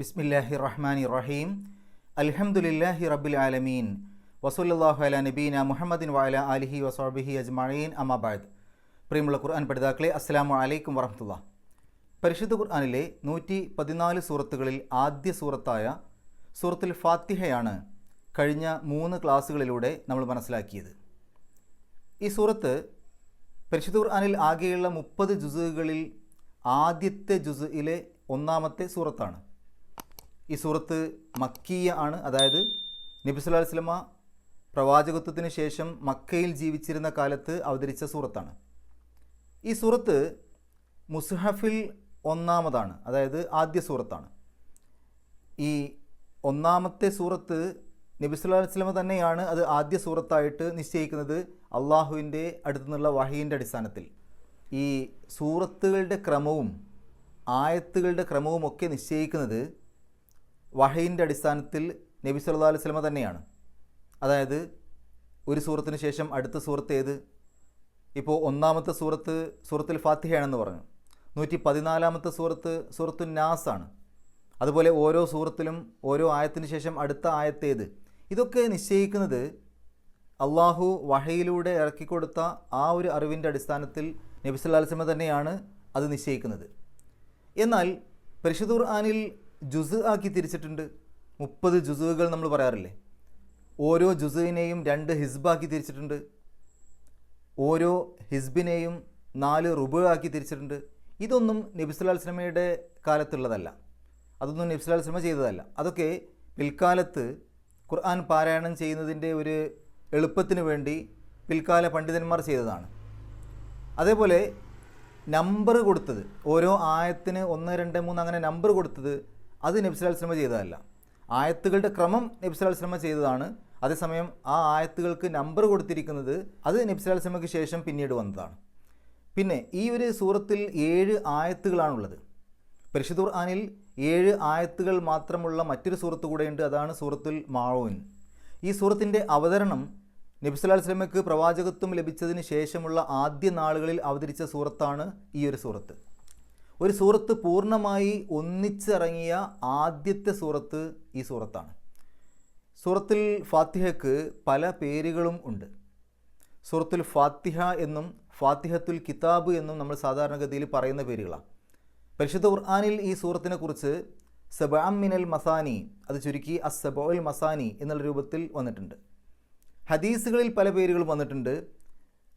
ബിസ്മില്ലാഹി റഹ്മാനി റഹീം അൽഹംദുലില്ലാഹി റബ്ബിൽ ആലമീൻ. വസൂലാഹു അല നബീന മുഹമ്മദിൻ വാല അലിഹി വസോബിഹി അജ്മീൻ അമാബാദ് പ്രിയമുള്ള ഖുർആൻ പഠിതാക്കളെ അസ്സാം അലൈക്കും വറഹമുല്ല പരിശുദ്ധ ഖുർആാനിലെ നൂറ്റി പതിനാല് സൂറത്തുകളിൽ ആദ്യ സൂറത്തായ സൂറത്തുൽ ഫാത്തിഹയാണ് കഴിഞ്ഞ മൂന്ന് ക്ലാസ്സുകളിലൂടെ നമ്മൾ മനസ്സിലാക്കിയത്. ഈ സൂറത്ത് പരിശുദ്ധ ഖുർആാനിൽ ആകെയുള്ള മുപ്പത് ജുസുകളിൽ ആദ്യത്തെ ജുസുയിലെ ഒന്നാമത്തെ സൂറത്താണ്. ഈ സൂറത്ത് മക്കീയ ആണ്. അതായത് നബി സല്ലല്ലാഹു അലൈഹി വസല്ലമ പ്രവാചകത്വത്തിന് ശേഷം മക്കയിൽ ജീവിച്ചിരുന്ന കാലത്ത് അവതരിച്ച സൂറത്താണ്. ഈ സൂറത്ത് മുസ്ഹഫിൽ ഒന്നാമതാണ്. അതായത് ആദ്യ സൂറത്താണ്. ഈ ഒന്നാമത്തെ സൂറത്ത് നബി സല്ലല്ലാഹു അലൈഹി വസല്ലമ തന്നെയാണ് അത് ആദ്യ സൂറത്തായിട്ട് നിശ്ചയിക്കുന്നത് അള്ളാഹുവിന്റെ അടുത്തു നിന്നുള്ള വഹീന്റെ അടിസ്ഥാനത്തിൽ. ഈ സൂറത്തുകളുടെ ക്രമവും ആയത്തുകളുടെ ക്രമവും ഒക്കെ നിശ്ചയിക്കുന്നത് വഹയിന്റെ അടിസ്ഥാനത്തിൽ നബി സല്ലല്ലാഹു അലൈഹി സ്വലമ തന്നെയാണ്. അതായത് ഒരു സൂറത്തിന് ശേഷം അടുത്ത സൂറത്ത് ഏത്? ഇപ്പോൾ ഒന്നാമത്തെ സൂറത്ത് സൂറത്തുൽ ഫാത്തിഹയാണെന്ന് പറഞ്ഞു. നൂറ്റി പതിനാലാമത്തെ സൂറത്ത് സൂറത്തു നാസാണ് അതുപോലെ ഓരോ സൂറത്തിലും ഓരോ ആയത്തിന് ശേഷം അടുത്ത ആയത്തേത് ഇതൊക്കെ നിശ്ചയിക്കുന്നത് അള്ളാഹു വഹയിലൂടെ ഇറക്കിക്കൊടുത്ത ആ ഒരു അറിവിന്റെ അടിസ്ഥാനത്തിൽ നബി സല്ലല്ലാഹു അലൈഹി വസല്ലമ തന്നെയാണ് അത് നിശ്ചയിക്കുന്നത്. എന്നാൽ പരിശുദ്ധ ഖുർആനിൽ ജുസ് ആക്കി തിരിച്ചിട്ടുണ്ട്. മുപ്പത് ജുസുകൾ നമ്മൾ പറയാറില്ലേ? ഓരോ ജുസുവിനെയും രണ്ട് ഹിസ്ബാക്കി തിരിച്ചിട്ടുണ്ട്. ഓരോ ഹിസ്ബിനെയും നാല് റുബ് ആക്കി തിരിച്ചിട്ടുണ്ട്. ഇതൊന്നും നബി സിനിമയുടെ കാലത്തുള്ളതല്ല. അതൊന്നും നബി സിനിമ ചെയ്തതല്ല. അതൊക്കെ പിൽക്കാലത്ത് ഖുർആൻ പാരായണം ചെയ്യുന്നതിന്റെ ഒരു എളുപ്പത്തിന് വേണ്ടി പിൽക്കാല പണ്ഡിതന്മാർ ചെയ്തതാണ്. അതേപോലെ നമ്പർ കൊടുത്തത് ഓരോ ആയത്തിന് ഒന്ന് രണ്ട് മൂന്ന് അങ്ങനെ നമ്പർ കൊടുത്തത് അത് നബി സല്ലല്ലാഹു അലൈഹി വസല്ലമ ചെയ്തതല്ല. ആയത്തുകളുടെ ക്രമം നബി സല്ലല്ലാഹു അലൈഹി വസല്ലമ ചെയ്തതാണ്. അതേസമയം ആ ആയത്തുകൾക്ക് നമ്പർ കൊടുത്തിരിക്കുന്നത് അത് നബി സല്ലല്ലാഹു അലൈഹി വസല്ലമയ്ക്ക് ശേഷം പിന്നീട് വന്നതാണ്. പിന്നെ ഈ ഒരു സൂറത്തിൽ ഏഴ് ആയത്തുകളാണുള്ളത്. പരിശുദ്ധ ഖുർആനിൽ ഏഴ് ആയത്തുകൾ മാത്രമുള്ള മറ്റൊരു സൂറത്ത് കൂടെയുണ്ട് അതാണ് സൂറത്തുൽ മാവൂൻ ഈ സൂറത്തിന്റെ അവതരണം നബി സല്ലല്ലാഹു അലൈഹി വസല്ലമയ്ക്ക് പ്രവാചകത്വം ലഭിച്ചതിന് ശേഷമുള്ള ആദ്യ നാളുകളിൽ അവതരിച്ച സൂറത്താണ് ഈ ഒരു സൂറത്ത്. ഒരു സൂറത്ത് പൂർണമായി ഒന്നിച്ചിറങ്ങിയ ആദ്യത്തെ സൂറത്ത് ഈ സൂറത്താണ്. സൂറത്തിൽ ഫാത്തിഹയ്ക്ക് പല പേരുകളും ഉണ്ട്. സൂറത്തുൽ ഫാത്തിഹ എന്നും ഫാത്തിഹത്തുൽ കിതാബ് എന്നും നമ്മൾ സാധാരണഗതിയിൽ പറയുന്ന പേരുകളാണ്. പരിശുദ്ധ ഖുർആാനിൽ ഈ സൂറത്തിനെ കുറിച്ച് സബാം മിനൽ മസാനി അത് ചുരുക്കി അസബോൽ മസാനി എന്നുള്ള രൂപത്തിൽ വന്നിട്ടുണ്ട്. ഹദീസുകളിൽ പല പേരുകളും വന്നിട്ടുണ്ട്.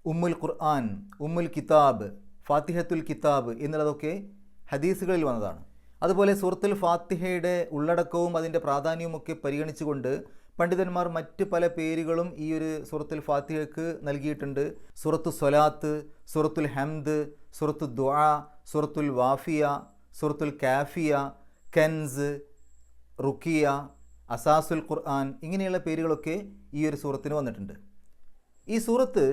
ഉമ്മുൽ ഖുർആൻ ഉമ്മുൽ കിതാബ് ഫാത്തിഹത്തുൽ കിതാബ് എന്നുള്ളതൊക്കെ ഹദീസുകളിൽ വന്നതാണ്. അതുപോലെ സുഹൃത്തുൽ ഫാത്തിഹയുടെ ഉള്ളടക്കവും അതിന്റെ പ്രാധാന്യവും ഒക്കെ പരിഗണിച്ചുകൊണ്ട് പണ്ഡിതന്മാർ മറ്റ് പല പേരുകളും ഈ ഒരു സുഹൃത്തുൽ ഫാത്തിഹയ്ക്ക് നൽകിയിട്ടുണ്ട്. സുറത്തു സ്വലാത്ത് സുറത്തുൽ ഹംദ് സുറത്തു ദുആ സുറത്തുൽ വാഫിയ സുറത്തുൽ കാഫിയ കെൻസ് റുക്കിയ അസാസുൽ ഖുർആൻ ഇങ്ങനെയുള്ള പേരുകളൊക്കെ ഈ ഒരു സൂറത്തിന് വന്നിട്ടുണ്ട്. ഈ സൂറത്ത്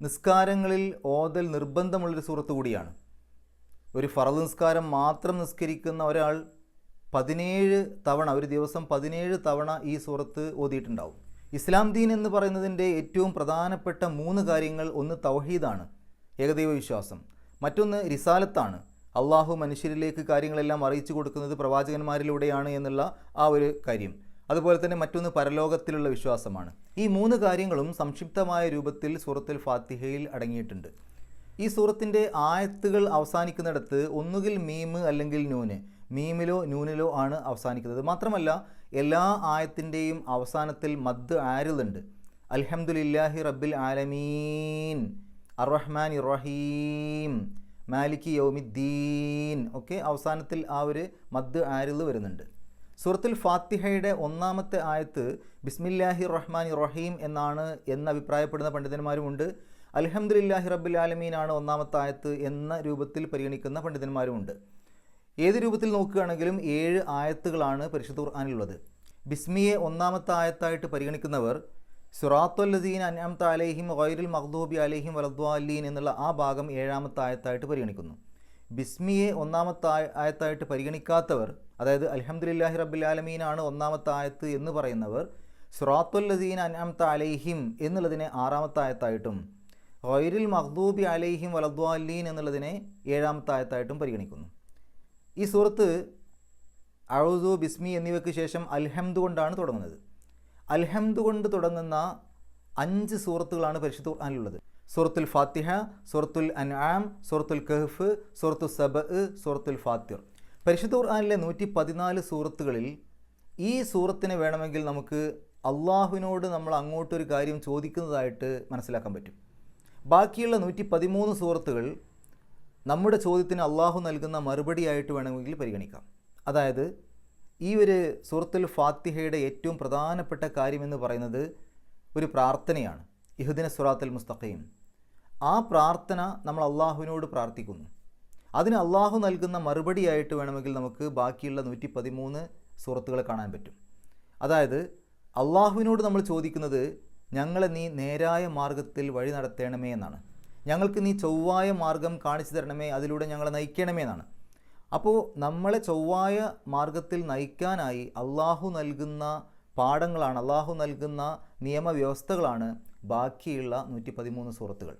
നിസ്കാരങ്ങളിൽ ഓതൽ നിർബന്ധമുള്ളൊരു സുഹൃത്ത് കൂടിയാണ്. ഒരു ഫറദ് നിസ്കാരം മാത്രം നിസ്കരിക്കുന്ന ഒരാൾ പതിനേഴ് തവണ ഒരു ദിവസം പതിനേഴ് തവണ ഈ സുഹൃത്ത് ഓതിയിട്ടുണ്ടാവും. ഇസ്ലാം ദീൻ എന്ന് പറയുന്നതിന്റെ ഏറ്റവും പ്രധാനപ്പെട്ട മൂന്ന് കാര്യങ്ങൾ ഒന്ന് തൗഹീദാണ് ഏകദൈവ വിശ്വാസം മറ്റൊന്ന് റിസാലത്താണ്. അള്ളാഹു മനുഷ്യരിലേക്ക് കാര്യങ്ങളെല്ലാം അറിയിച്ചു കൊടുക്കുന്നത് പ്രവാചകന്മാരിലൂടെയാണ് എന്നുള്ള ആ ഒരു കാര്യം. അതുപോലെ തന്നെ മറ്റൊന്ന് പരലോകത്തിലുള്ള വിശ്വാസമാണ്. ഈ മൂന്ന് കാര്യങ്ങളും സംക്ഷിപ്തമായ രൂപത്തിൽ സൂറത്തുൽ ഫാത്തിഹയിൽ അടങ്ങിയിട്ടുണ്ട്. ഈ സൂറത്തിന്റെ ആയത്തുകൾ അവസാനിക്കുന്നിടത്ത് ഒന്നുകിൽ മീമ് അല്ലെങ്കിൽ നൂന്. മീമിലോ നൂനിലോ ആണ് അവസാനിക്കുന്നത്. മാത്രമല്ല എല്ലാ ആയത്തിന്റെയും അവസാനത്തിൽ മദ് ആരുതുണ്ട്? അൽഹംദുലില്ലാഹി റബ്ബിൽ ആലമീൻ. അറഹ്മാൻ ഇറഹീം മാലിക് യൗമിദ്ദീൻ. ഒക്കെ അവസാനത്തിൽ ആ ഒരു മദ് ആരുത് വരുന്നുണ്ട്. സൂറത്തുൽ ഫാത്തിഹയുടെ ഒന്നാമത്തെ ആയത്ത് ബിസ്മില്ലാഹി റഹ്മാൻ റഹീം എന്നാണ് എന്ന് അഭിപ്രായപ്പെടുന്ന പണ്ഡിതന്മാരുമുണ്ട്. അൽഹംദുലില്ലാഹി റബ്ബിൽ ആലമീനാണ് ഒന്നാമത്തെ ആയത്ത് എന്ന രൂപത്തിൽ പരിഗണിക്കുന്ന പണ്ഡിതന്മാരുമുണ്ട്. ഏത് രൂപത്തിൽ നോക്കുകയാണെങ്കിലും ഏഴ് ആയത്തുകളാണ് പരിശുദ്ധ ഖുർആാനിലുള്ളത്. ബിസ്മിയെ ഒന്നാമത്തെ ആയത്തായിട്ട് പരിഗണിക്കുന്നവർ സുറാത്തുല്ലദീൻ അൻഅംത അലൈഹിം ഗൈറുൽ മഖ്ദൂബി അലേഹിം വലദ്വാലീൻ എന്നുള്ള ആ ഭാഗം ഏഴാമത്തെ ആയത്തായിട്ട് പരിഗണിക്കുന്നു. ബിസ്മിയെ ഒന്നാമത്തെ ആയത്തായിട്ട് പരിഗണിക്കാത്തവർ അതായത് അൽഹംദുലില്ലാഹി റബ്ബിൽ ആലമീനാണ് ഒന്നാമത്തെ ആയത്ത് എന്ന് പറയുന്നവർ സുറാത്തുല്ലദീൻ അൻഅംത അലൈഹിം എന്നുള്ളതിനെ ആറാമത്തെ ആയത്തായിട്ടും ഗൈറുൽ മഹ്ദൂബി അലൈഹിം വലദ്വാലീൻ എന്നുള്ളതിനെ ഏഴാമത്തെ ആയത്തായിട്ടും പരിഗണിക്കുന്നു. ഈ സൂറത്ത് അഴുതു ബിസ്മി എന്നിവയ്ക്ക് ശേഷം അൽഹംദ് കൊണ്ടാണ് തുടങ്ങുന്നത്. അൽഹംദ് കൊണ്ട് തുടങ്ങുന്ന അഞ്ച് സൂറത്തുകളാണ് പരിശുദ്ധ ഖുർആനിലുള്ളത്. സൂറത്തുൽ ഫാത്തിഹ സൂറത്തുൽ അൻആം സൂറത്തുൽ കഹ്ഫ് സൂറത്തു സബ് സൂറത്തുൽ ഫാത്തിർ. പരിശുദ്ധ ഖുർആാനിലെ നൂറ്റി പതിനാല് സൂറത്തുകളിൽ ഈ സൂറത്തിനെ വേണമെങ്കിൽ നമുക്ക് അള്ളാഹുവിനോട് നമ്മൾ അങ്ങോട്ടൊരു കാര്യം ചോദിക്കുന്നതായിട്ട് മനസ്സിലാക്കാൻ പറ്റും. ബാക്കിയുള്ള നൂറ്റി പതിമൂന്ന് സൂറത്തുകൾ നമ്മുടെ ചോദ്യത്തിന് അള്ളാഹു നൽകുന്ന മറുപടിയായിട്ട് വേണമെങ്കിൽ പരിഗണിക്കാം. അതായത് ഈ ഒരു സൂറത്തുൽ ഫാത്തിഹയുടെ ഏറ്റവും പ്രധാനപ്പെട്ട കാര്യമെന്ന് പറയുന്നത് ഒരു പ്രാർത്ഥനയാണ്. ഇഹുദിന സുറാത്തുൽ മുസ്തഖീം. ആ പ്രാർത്ഥന നമ്മൾ അള്ളാഹുവിനോട് പ്രാർത്ഥിക്കുന്നു. അതിന് അള്ളാഹു നൽകുന്ന മറുപടിയായിട്ട് വേണമെങ്കിൽ നമുക്ക് ബാക്കിയുള്ള നൂറ്റി പതിമൂന്ന് സൂറത്തുകളെ കാണാൻ പറ്റും. അതായത് അള്ളാഹുവിനോട് നമ്മൾ ചോദിക്കുന്നത് ഞങ്ങളെ നീ നേരായ മാർഗത്തിൽ വഴി നടത്തേണമേ എന്നാണ്. ഞങ്ങൾക്ക് നീ ചൊവ്വായ മാർഗം കാണിച്ചു തരണമേ അതിലൂടെ ഞങ്ങളെ നയിക്കണമേ എന്നാണ്. അപ്പോൾ നമ്മളെ ചൊവ്വായ മാർഗത്തിൽ നയിക്കാനായി അള്ളാഹു നൽകുന്ന പാഠങ്ങളാണ് അള്ളാഹു നൽകുന്ന നിയമവ്യവസ്ഥകളാണ് ബാക്കിയുള്ള നൂറ്റി പതിമൂന്ന് സൂറത്തുകൾ.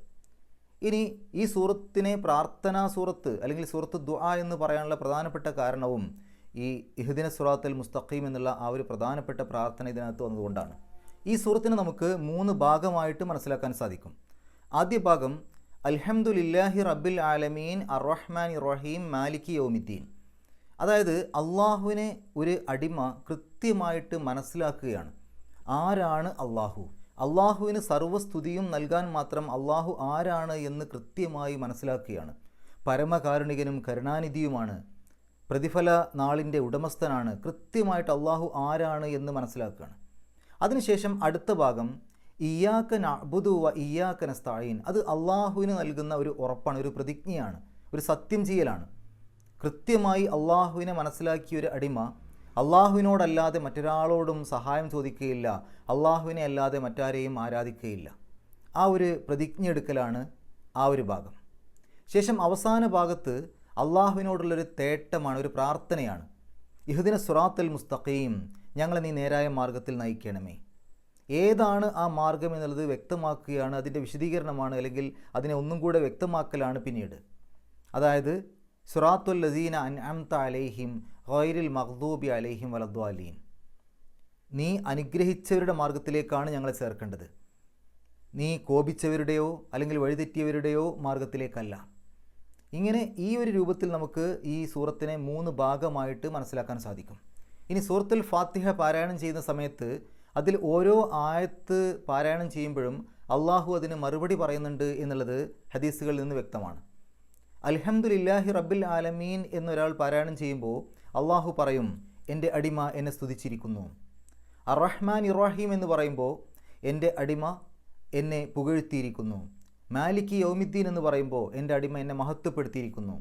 ഇനി ഈ സൂറത്തിനെ പ്രാർത്ഥനാ സൂറത്ത് അല്ലെങ്കിൽ സൂറത്ത് ദുആ എന്ന് പറയാനുള്ള പ്രധാനപ്പെട്ട കാരണവും ഈ ഇഹ്ദിന സുറാത്തൽ മുസ്തഖീം എന്നുള്ള ആ ഒരു പ്രധാനപ്പെട്ട പ്രാർത്ഥന ഇതിനകത്ത് വന്നതുകൊണ്ടാണ്. ഈ സൂറത്തിനെ നമുക്ക് മൂന്ന് ഭാഗമായിട്ട് മനസ്സിലാക്കാൻ സാധിക്കും. ആദ്യ ഭാഗം അൽഹംദുലില്ലാഹി റബ്ബിൽ ആലമീൻ അറഹ്മാൻ ഇറഹീം മാലിക്കി യോമിദ്ദീൻ. അതായത് അള്ളാഹുവിനെ ഒരു അടിമ കൃത്യമായിട്ട് മനസ്സിലാക്കുകയാണ്. ആരാണ് അള്ളാഹു? അള്ളാഹുവിന് സർവസ്തുതിയും നൽകാൻ മാത്രം അള്ളാഹു ആരാണ് എന്ന് കൃത്യമായി മനസ്സിലാക്കുകയാണ്. പരമകാരുണികനും കരുണാനിധിയുമാണ്. പ്രതിഫല നാളിന്റെ ഉടമസ്ഥനാണ്. കൃത്യമായിട്ട് അള്ളാഹു ആരാണ് എന്ന് മനസ്സിലാക്കുകയാണ്. അതിനുശേഷം അടുത്ത ഭാഗം ഇയാക്ക നബുദു വ ഇയാക്ക നസ്തായീൻ അത് അള്ളാഹുവിന് നൽകുന്ന ഒരു ഉറപ്പാണ് ഒരു പ്രതിജ്ഞയാണ് ഒരു സത്യം ചെയ്യലാണ്. കൃത്യമായി അള്ളാഹുവിനെ മനസ്സിലാക്കിയ ഒരു അടിമ അള്ളാഹുവിനോടല്ലാതെ മറ്റൊരാളോടും സഹായം ചോദിക്കുകയില്ല അള്ളാഹുവിനെ അല്ലാതെ മറ്റാരെയും ആരാധിക്കുകയില്ല ആ ഒരു പ്രതിജ്ഞ എടുക്കലാണ് ആ ഒരു ഭാഗം. ശേഷം അവസാന ഭാഗത്ത് അള്ളാഹുവിനോടുള്ളൊരു തേട്ടമാണ് ഒരു പ്രാർത്ഥനയാണ്. ഇഹുദിന സുറാത്തൽ മുസ്തഖീം ഞങ്ങളെ നീ നേരായ മാർഗത്തിൽ നയിക്കണമേ. ഏതാണ് ആ മാർഗം എന്നുള്ളത് വ്യക്തമാക്കുകയാണ് അതിന്റെ വിശദീകരണമാണ് അല്ലെങ്കിൽ അതിനെ ഒന്നും കൂടെ വ്യക്തമാക്കലാണ് പിന്നീട്. അതായത് സുറാത്തുൽ ലസീന അൻഅംത അലൈഹിം ഗൈരിൽ മഖ്ദൂബി അലൈഹിം വലദ്വാലീൻ. നീ അനുഗ്രഹിച്ചവരുടെ മാർഗത്തിലേക്കാണ് ഞങ്ങളെ ചേർക്കേണ്ടത്. നീ കോപിച്ചവരുടെയോ അല്ലെങ്കിൽ വഴിതെറ്റിയവരുടെയോ മാർഗത്തിലേക്കല്ല ഇങ്ങനെ ഈ ഒരു രൂപത്തിൽ നമുക്ക് ഈ സൂറത്തിനെ മൂന്ന് ഭാഗമായിട്ട് മനസ്സിലാക്കാൻ സാധിക്കും. ഇനി സൂറത്തുൽ ഫാത്തിഹ പാരായണം ചെയ്യുന്ന സമയത്ത് അതിൽ ഓരോ ആയത്ത് പാരായണം ചെയ്യുമ്പോഴും അള്ളാഹു അതിന് മറുപടി പറയുന്നുണ്ട് എന്നുള്ളത് ഹദീസുകളിൽ നിന്ന് വ്യക്തമാണ്. അൽഹംദുലില്ലാഹി റബ്ബിൽ ആലമീൻ എന്നൊരാൾ പാരായണം ചെയ്യുമ്പോൾ അള്ളാഹു പറയും എന്റെ അടിമ എന്നെ സ്തുതിച്ചിരിക്കുന്നു. അറഹ്മാൻ ഇറാഹിം എന്ന് പറയുമ്പോൾ എന്റെ അടിമ എന്നെ പുകഴ്ത്തിയിരിക്കുന്നു. മാലിക് യൗമിദ്ദീൻ എന്ന് പറയുമ്പോൾ എന്റെ അടിമ എന്നെ മഹത്വപ്പെടുത്തിയിരിക്കുന്നു.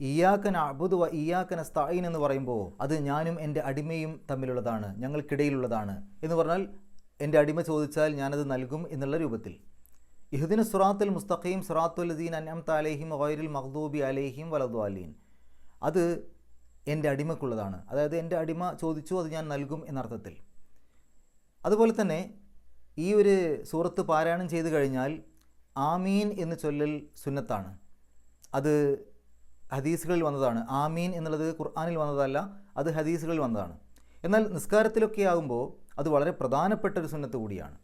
ഇയാക്കൻ അബുദ് വ ഇയാക്കൻ സ്തായിൻ എന്ന് പറയുമ്പോൾ അത് ഞാനും എന്റെ അടിമയും തമ്മിലുള്ളതാണ് ഞങ്ങൾക്കിടയിലുള്ളതാണ്. എന്ന് പറഞ്ഞാൽ എന്റെ അടിമ ചോദിച്ചാൽ ഞാനത് നൽകും എന്നുള്ള രൂപത്തിൽ. ഇഹുദിന് സുറാത്തുൽ മുസ്തഖീം സുറാത്തുൽ ലദീൻ അൻഅംത അലൈഹിം മഹ്ദൂബി മഖ്ദൂബി അലൈഹിം വലദ്വാലീൻ. അത് എന്റെ അടിമക്കുള്ളതാണ് അതായത് എന്റെ അടിമ ചോദിച്ചു അത് ഞാൻ നൽകും എന്നർത്ഥത്തിൽ. അതുപോലെ തന്നെ ഈ ഒരു സൂറത്ത് പാരായണം ചെയ്തു കഴിഞ്ഞാൽ ആമീൻ എന്ന് ചൊല്ലൽ സുന്നത്താണ്. അത് ഹദീസുകളിൽ വന്നതാണ്. ആമീൻ എന്നുള്ളത് ഖുർആാനിൽ വന്നതല്ല അത് ഹദീസുകളിൽ വന്നതാണ്. എന്നാൽ നിസ്കാരത്തിലൊക്കെ ആകുമ്പോൾ അത് വളരെ പ്രധാനപ്പെട്ട ഒരു സുന്നത്ത് കൂടിയാണ്.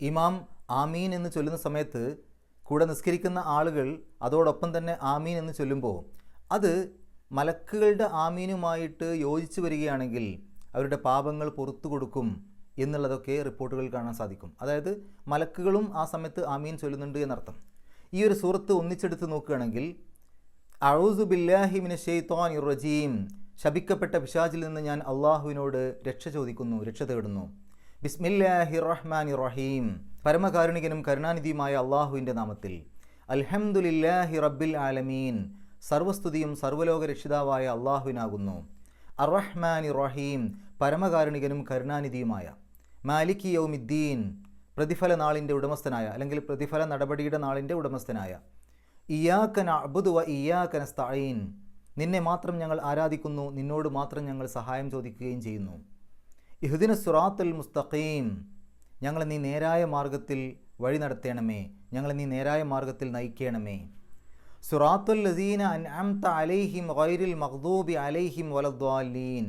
ഇമാം ആമീൻ എന്ന് ചൊല്ലുന്ന സമയത്ത് കൂടെ നിസ്കരിക്കുന്ന ആളുകൾ അതോടൊപ്പം തന്നെ ആമീൻ എന്ന് ചൊല്ലുമ്പോൾ അത് മലക്കുകളുടെ ആമീനുമായിട്ട് യോജിച്ചു വരികയാണെങ്കിൽ അവരുടെ പാപങ്ങൾ പുറത്തു കൊടുക്കും എന്നുള്ളതൊക്കെ റിപ്പോർട്ടുകൾ കാണാൻ സാധിക്കും. അതായത് മലക്കുകളും ആ സമയത്ത് ആമീൻ ചൊല്ലുന്നുണ്ട് എന്നർത്ഥം. ഈ ഒരു സൂറത്ത് ഒന്നിച്ചെടുത്ത് നോക്കുകയാണെങ്കിൽ അഴൂസു ബില്ലാഹിമിന് ഷെയ്ത്തോൻ റജീം ശപിക്കപ്പെട്ട പിശാചിൽ നിന്ന് ഞാൻ അള്ളാഹുവിനോട് രക്ഷ ചോദിക്കുന്നു രക്ഷ തേടുന്നു. ബിസ്മില്ലാഹി റഹ്മാൻ റഹീം പരമകാരുണികനും കരുണാനിധിയുമായ അള്ളാഹുവിന്റെ നാമത്തിൽ. അൽഹംദുലില്ലാഹി റബ്ബിൽ ആലമീൻ. സർവസ്തുതിയും സർവലോക രക്ഷിതാവായ അള്ളാഹുവിനാകുന്നു. അറഹ്മാൻ റഹീം. പരമകാരുണികനും കരുണാനിധിയുമായ. മാലിക് യൗമിദ്ദീൻ. പ്രതിഫല നാളിന്റെ ഉടമസ്ഥനായ അല്ലെങ്കിൽ പ്രതിഫല നടപടിയുടെ നാളിന്റെ ഉടമസ്ഥനായ. ഇയാക്കൻ അബുദ് വ ഇയാക്കൻ സ്തഈൻ നിന്നെ മാത്രം ഞങ്ങൾ ആരാധിക്കുന്നു നിന്നോട് മാത്രം ഞങ്ങൾ സഹായം ചോദിക്കുകയും ചെയ്യുന്നു. ഇഹുദിന സുറാത്തുൽ മുസ്തഖീം. ഞങ്ങളെ നീ നേരായ മാർഗത്തിൽ വഴി നടത്തണമേ. ഞങ്ങളെ നീ നേരായ മാർഗത്തിൽ നയിക്കണമേ. സുറാത്തുൽ ലസീന അൻഅംത അലൈഹിം ഗൈരിൽ മഖ്ദൂബി അലൈഹിം വലദ്വാലീൻ.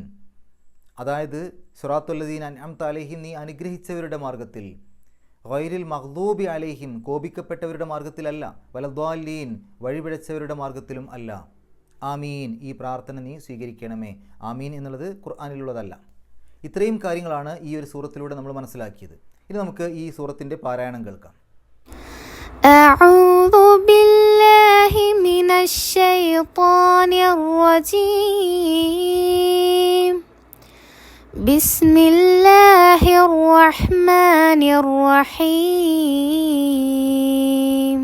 അതായത് സുറാത്തുൽ ലസീന അൻഅംത അലൈഹിം നീ അനുഗ്രഹിച്ചവരുടെ മാർഗത്തിൽ ഗൈരിൽ മഖ്ദൂബി അലൈഹിം കോപിക്കപ്പെട്ടവരുടെ മാർഗത്തിലല്ല വലദ്വാലീൻ വഴിപിഴച്ചവരുടെ മാർഗത്തിലും അല്ല. ആമീൻ. ഈ പ്രാർത്ഥന നീ സ്വീകരിക്കണമേ. ആമീൻ എന്നുള്ളത് ഖുർആാനിലുള്ളതല്ല. ഇത്രയും കാര്യങ്ങളാണ് ഈ ഒരു സൂറത്തിലൂടെ നമ്മൾ മനസ്സിലാക്കിയത്. ഇനി നമുക്ക് ഈ സൂറത്തിൻ്റെ പാരായണം കേൾക്കാം أعوذ بالله من الشيطان الرجيم بسم الله الرحمن الرحيم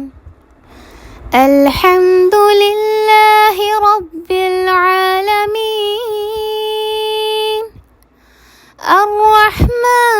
الحمد لله رب العالمين الرحمن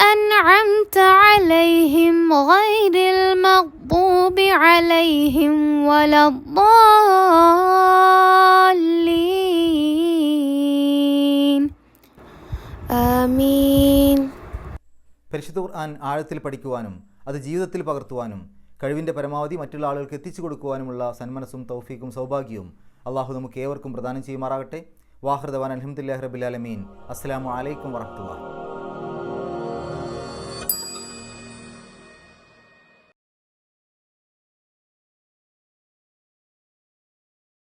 أنعمت عليهم غير المغضوب عليهم ولا الضالين آمين പരിശുദ്ധ ഖുർആൻ ആഴത്തിൽ പഠിക്കുവാനും അത് ജീവിതത്തിൽ പകർത്തുവാനും കഴിവിൻ്റെ പരമാവധി മറ്റുള്ള ആളുകൾക്ക് എത്തിച്ചു കൊടുക്കുവാനുമുള്ള സന്മനസ്സും തൗഫീക്കും സൗഭാഗ്യവും അള്ളാഹു നമുക്ക് ഏവർക്കും പ്രദാനം ചെയ്യുമാറാകട്ടെ വാഹൃദവാൻ അലഹമുല്ലാ റബിലാലമീൻ അസ്സാം വലൈക്കും വറഹമുല്ല